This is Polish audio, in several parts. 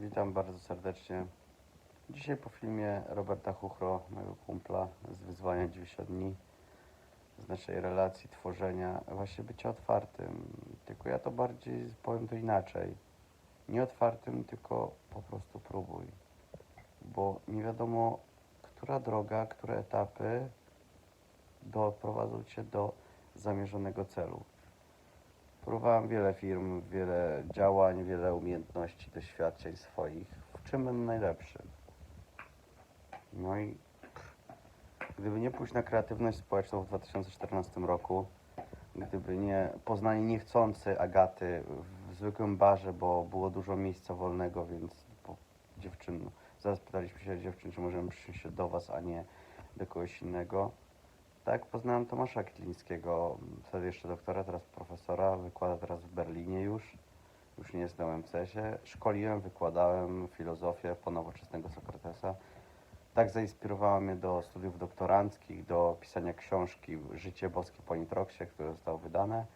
Witam bardzo serdecznie. Dzisiaj po filmie Roberta Chuchro, mojego kumpla z wyzwania 90 dni, z naszej relacji, tworzenia, właśnie bycia otwartym. Tylko ja to bardziej powiem to inaczej. Nie otwartym, tylko po prostu próbuj. Bo nie wiadomo, która droga, które etapy doprowadzą cię do zamierzonego celu. Próbowałem wiele firm, wiele działań, wiele umiejętności, doświadczeń swoich. W czym będę najlepszy? No i gdyby nie pójść na kreatywność społeczną w 2014 roku, gdyby nie poznanie niechcący Agaty w zwykłym barze, bo było dużo miejsca wolnego, więc dziewczyn, zaraz pytaliśmy się dziewczyn, czy możemy przyjść do was, a nie do kogoś innego. Tak, poznałem Tomasza Kitlińskiego, wtedy jeszcze doktora, teraz profesora, wykłada teraz w Berlinie już, już nie jest na UMCS-ie. Szkoliłem, wykładałem filozofię po nowoczesnego Sokratesa. Tak zainspirowała mnie do studiów doktoranckich, do pisania książki Życie boskie po Nitroksie, które zostało wydane.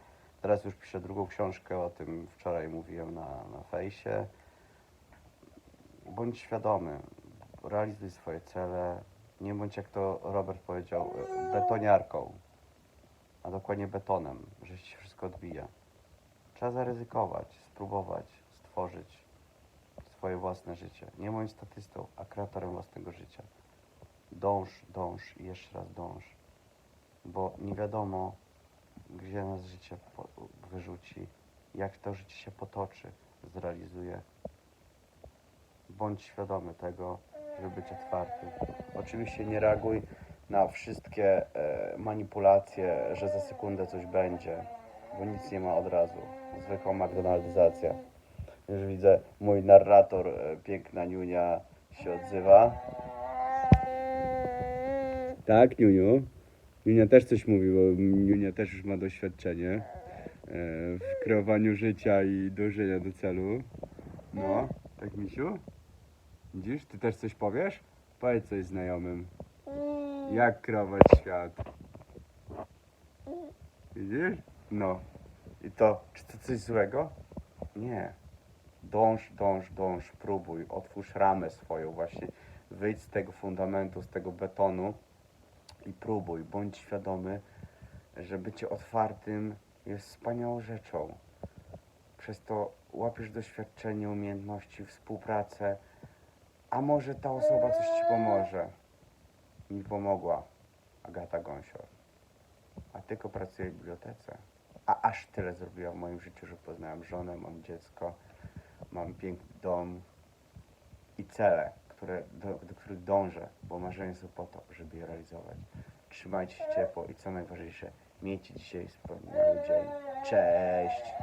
Teraz już piszę drugą książkę, o tym wczoraj mówiłem na, na fejsie. Bądź świadomy, realizuj swoje cele, nie bądź jak to Robert powiedział, betoniarką, a dokładnie betonem, że się wszystko odbija. Trzeba zaryzykować, spróbować, stworzyć swoje własne życie. Nie bądź statystą, a kreatorem własnego życia. Dąż, dąż i jeszcze raz dąż, bo nie wiadomo, gdzie nas życie wyrzuci, jak to życie się potoczy, zrealizuje. Bądź świadomy tego, żeby być otwarty. Oczywiście nie reaguj na wszystkie e, manipulacje, że za sekundę coś będzie, bo nic nie ma od razu. Zwykła McDonaldyzacja. Już widzę, mój narrator, e, piękna Niunia, się odzywa. Tak, Niuniu? Niunia też coś mówi, bo Niunia też już ma doświadczenie e, w kreowaniu życia i dążenia do celu. No, tak misiu? Widzisz, ty też coś powiesz? Powiedz coś znajomym. Jak kreować świat? Widzisz? No. I to, czy to coś złego? Nie. Dąż, dąż, dąż, próbuj, otwórz ramę swoją właśnie. Wyjdź z tego fundamentu, z tego betonu i próbuj. Bądź świadomy, że bycie otwartym jest wspaniałą rzeczą. Przez to łapiesz doświadczenie, umiejętności, współpracę, a może ta osoba coś ci pomoże. Mi pomogła Agata Gąsior. A tylko pracuję w bibliotece. A aż tyle zrobiła w moim życiu, że poznałem żonę, mam dziecko, mam piękny dom i cele, które, do, do których dążę, bo marzenia są po to, żeby je realizować. Trzymajcie się ciepło i co najważniejsze, miejcie dzisiaj wspaniały dzień. Cześć!